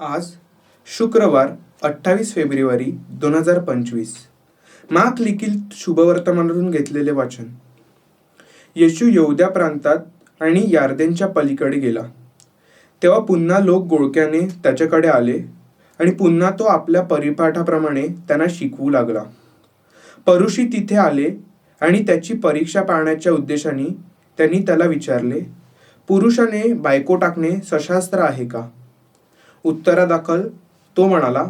आज शुक्रवार अठ्ठावीस फेब्रुवारी दोन हजार पंचवीस. माक लिखील शुभवर्तमानातून घेतलेले वाचन. येशू यहूद्या प्रांतात आणि यार्देनच्या पलीकडे गेला. तेव्हा पुन्हा लोक गोळक्याने त्याच्याकडे आले आणि पुन्हा तो आपल्या परिपाठाप्रमाणे त्यांना शिकवू लागला. परुषी तिथे आले आणि त्याची परीक्षा पाहण्याच्या उद्देशाने त्यांनी त्याला विचारले पुरुषाने बायको टाकणे सशास्त्र आहे का? उत्तरादाखल. तो म्हणाला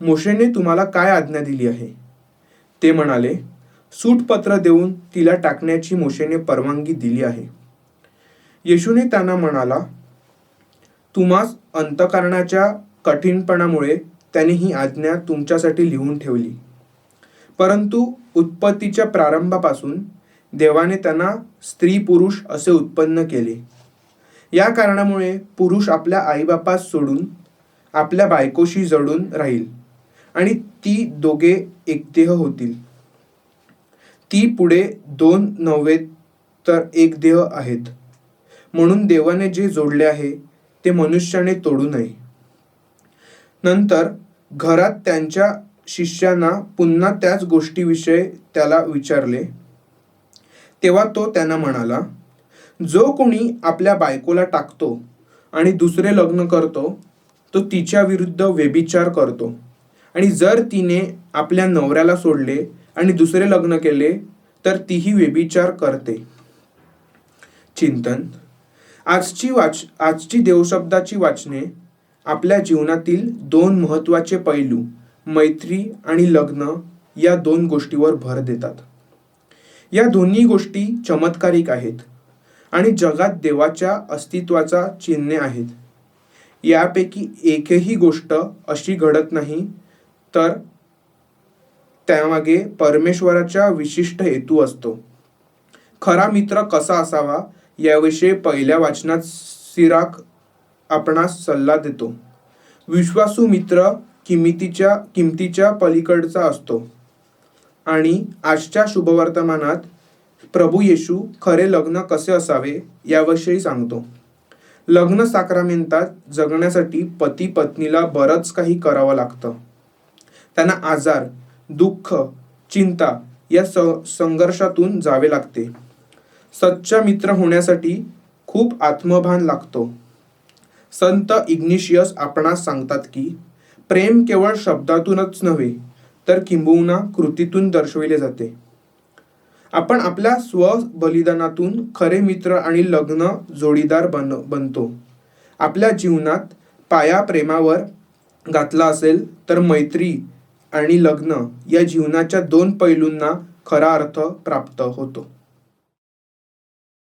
मोशेने तुम्हाला काय आज्ञा दिली आहे? ते म्हणाले सूटपत्र देऊन तिला टाकण्याची मोशेने परवानगी दिली आहे. येशूने त्यांना म्हणाला तुम्हास अंतकारणाच्या कठीणपणामुळे त्याने ही आज्ञा तुमच्यासाठी लिहून ठेवली. परंतु उत्पत्तीच्या प्रारंभापासून देवाने त्यांना स्त्री पुरुष असे उत्पन्न केले. या कारणामुळे पुरुष आपल्या आईबापास सोडून आपल्या बायकोशी जडून राहील. आणि ती दोघे एकदेह होतील. ती पुढे दोन नव्हे तर एक देह आहेत. म्हणून देवाने जे जोडले आहे ते मनुष्याने तोडू नये. नंतर घरात त्यांच्या शिष्यांना पुन्हा त्याच गोष्टीविषयी त्याला विचारले. तेव्हा तो त्यांना म्हणाला जो कोणी आपल्या बायकोला टाकतो आणि दुसरे लग्न करतो तो तिच्या विरुद्ध व्यभिचार करतो. आणि जर तिने आपल्या नवऱ्याला सोडले आणि दुसरे लग्न केले तर तीही व्यभिचार करते. चिंतन. आजची वाच आजची देवशब्दाची वाचने आपल्या जीवनातील दोन महत्त्वाचे पैलू मैत्री आणि लग्न या दोन गोष्टीवर भर देतात. या दोन्ही गोष्टी चमत्कारिक आहेत आणि जगात देवाच्या अस्तित्वाचा चिन्हे आहेत. यापैकी एकही गोष्ट अशी घडत नाही तर त्यामागे परमेश्वराचा विशिष्ट हेतू असतो. खरा मित्र कसा असावा याविषयी पहिल्या वाचनात सिराक आपणास सल्ला देतो. विश्वासू मित्र किमतीच्या किमतीच्या पलीकडचा असतो. आणि आजच्या शुभवर्तमानात प्रभू येशू खरे लग्न कसे असावे याविषयी सांगतो. लग्न साक्रामेंतात जगण्यासाठी पती पत्नीला बरंच काही करावं लागतं. त्यांना आजार दुःख चिंता या स संघर्षातून जावे लागते. सच्चा मित्र होण्यासाठी खूप आत्मभान लागतो. संत इग्निशियस आपणास सांगतात की प्रेम केवळ शब्दातूनच नव्हे तर किंबहुना कृतीतून दर्शविले जाते. आपण आपल्या स्व बलिदानातून खरे मित्र आणि लग्न जोडीदार बन बनतो. आपल्या जीवनात पाया प्रेमावर घातला असेल तर मैत्री आणि लग्न या जीवनाच्या दोन पैलूंना खरा अर्थ प्राप्त होतो.